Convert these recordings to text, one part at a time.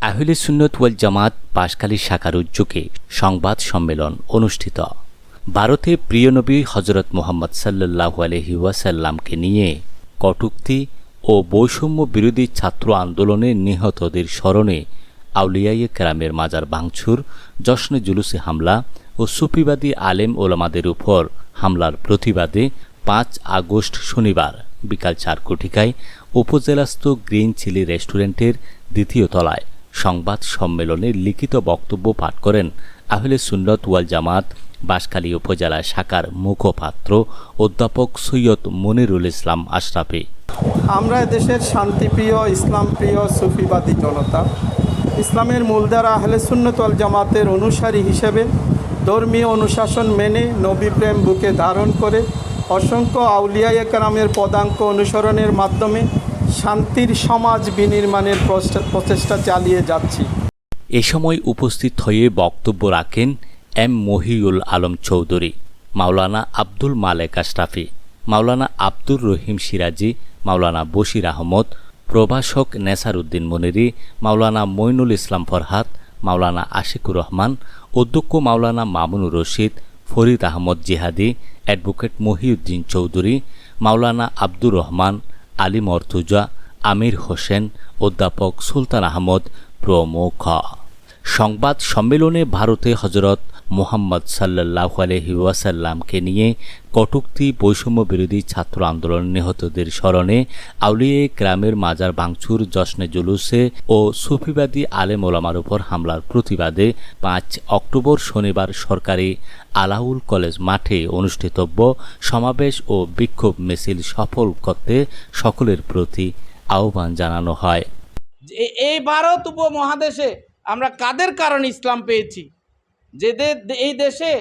আহলে সুন্নত ওয়াল জামাত পাশখালী শাখার উদ্যোগে সংবাদ সম্মেলন অনুষ্ঠিত। ভারতে প্রিয় নবী হজরত মোহাম্মদ সাল্লাহ আলহি ওয়াসাল্লামকে নিয়ে কটুক্তি ও বৈষম্য বিরোধী ছাত্র আন্দোলনে নিহতদের স্মরণে আউলিয়াই কেরামের মাজার ভাঙচুর, জশ্নে জুলুসে হামলা ও সুফিবাদী আলেম ওলামাদের উপর হামলার প্রতিবাদে পাঁচ আগস্ট শনিবার বিকাল চার কোটিকায় উপজেলাস্থ গ্রিন চিলি রেস্টুরেন্টের দ্বিতীয় তলায় সংবাদ সম্মেলনে লিখিত বক্তব্য পাঠ করেন আহলে সুন্নত ওয়াল জামাত, বাঁশখালী উপজেলা শাখার মুখপাত্র অধ্যাপক সৈয়দ মনিরুল ইসলাম আশরাফি। আমরা দেশের শান্তিপ্রিয়, ইসলামপ্রিয়, সুফিবাদী জনতা, ইসলামের মূলধারা আহলে সুন্নতল জামাতের অনুসারী হিসেবে ধর্মীয় অনুশাসন মেনে নবী প্রেম বুকে ধারণ করে অসংখ্য আউলিয়া একরামের পদাঙ্ক অনুসরণের মাধ্যমে শান্তির সমাজ বিনির্মাণের প্রচেষ্টা- চালিয়ে যাচ্ছি। এ সময় উপস্থিত হয়ে বক্তব্য রাখেন এম মহিউল আলম চৌধুরী, মাওলানা আব্দুল মালেক আশরাফি, মাওলানা আব্দুর রহিম সিরাজি, মাওলানা বশির আহমদ, প্রভাষক নেসার উদ্দিন মনিরি, মাওলানা মইনুল ইসলাম ফরহাদ, মাওলানা আশিকুর রহমান, অধ্যক্ষ মাওলানা মামুনুর রশিদ ফরিদ আহমদ জিহাদি, অ্যাডভোকেট মহিউদ্দিন চৌধুরী, মাওলানা আব্দুর রহমান আলী মর্তুজা আমির হোসেন, অধ্যাপক সুলতান আহমদ প্রমুখ। সংবাদ সম্মেলনে ভারতে হজরত মোহাম্মদ সাল্লাহ আলহি ওয়াসাল্লামকে নিয়ে কটুক্তি বৈষম্য বিরোধী ছাত্র আন্দোলন নিহতদের স্মরণে আউলিয়ে গ্রামের মাজার ভাঙচুর, জশ্নে জুলুসে ও সুফিবাদী আলেম ওলামার উপর হামলার প্রতিবাদে পাঁচ অক্টোবর শনিবার সরকারি আলাউল কলেজ মাঠে অনুষ্ঠিতব্য সমাবেশ ও বিক্ষোভ মিছিল সফল করতে সকলের প্রতি আহ্বান জানানো হয়। এই ভারত উপমহাদেশে আমরা কাদের কারণে ইসলাম পেয়েছি? যে এই দেশে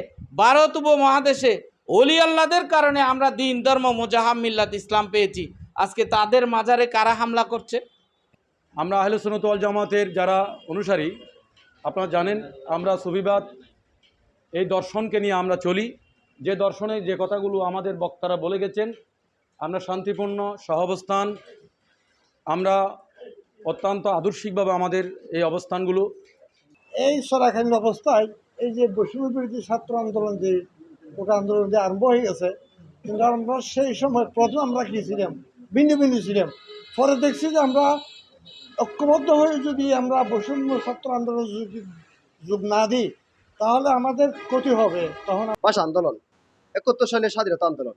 ভারত উপমহাদেশে অলি আল্লাদের কারণে আমরা দিন ধর্ম মোজাহাম মিল্লাত ইসলাম পেয়েছি। আজকে তাদের মাজারে কারা হামলা করছে? আমরা আহলে সুনত ওয়াল জামাতের যারা অনুসারী আপনারা জানেন আমরা সুফিবাদ এই দর্শনকে নিয়ে আমরা চলি। যে দর্শনে যে কথাগুলো আমাদের বক্তারা বলে গেছেন আমরা শান্তিপূর্ণ সহাবস্থান আমরা অত্যন্ত আদর্শিকভাবে আমাদের এই অবস্থানগুলো। এই সরাখানির অবস্থায় এই যে বৈষম্য বিরোধী ছাত্র আন্দোলন যে ওটা আন্দোলন যে আরম্ভ হয়ে গেছে, কিন্তু আমরা সেই সময় প্রথম আমরা কি ছিলাম? ভিন্ন ভিন্ন ছিলাম। পরে দেখছি যে আমরা ঐক্যবদ্ধ হয়ে যদি আমরা বৈষম্য ছাত্র আন্দোলন যোগ না দিই, তাহলে আমাদের ক্ষতি হবে। তখন ভাষা আন্দোলন, একাত্তর সালের স্বাধীনতা আন্দোলন,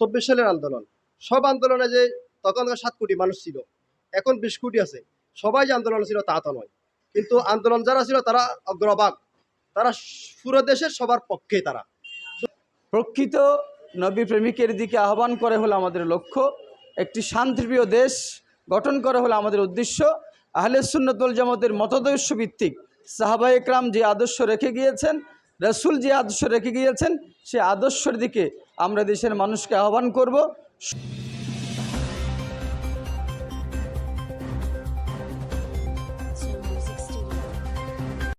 চব্বিশ সালের আন্দোলন, সব আন্দোলনে যে তখনকার সাত কোটি মানুষ ছিল, এখন বিশ কোটি আছে, সবাই যে আন্দোলন ছিল তা তো নয়। কিন্তু আন্দোলন যারা ছিল তারা অগ্রভাগ। তারা পুরো দেশের সবার পক্ষে তারা। প্রকৃত নবী প্রেমিকের দিকে আহ্বান করে হলো আমাদের লক্ষ্য, একটি শান্তিপ্রিয় দেশ গঠন করা হলো আমাদের উদ্দেশ্য, আহলে সুন্নতুল জামাতের মতাদর্শ ভিত্তিক। সাহাবা একরাম যে আদর্শ রেখে গিয়েছেন, রসুল যে আদর্শ রেখে গিয়েছেন, সে আদর্শের দিকে আমরা দেশের মানুষকে আহ্বান করব।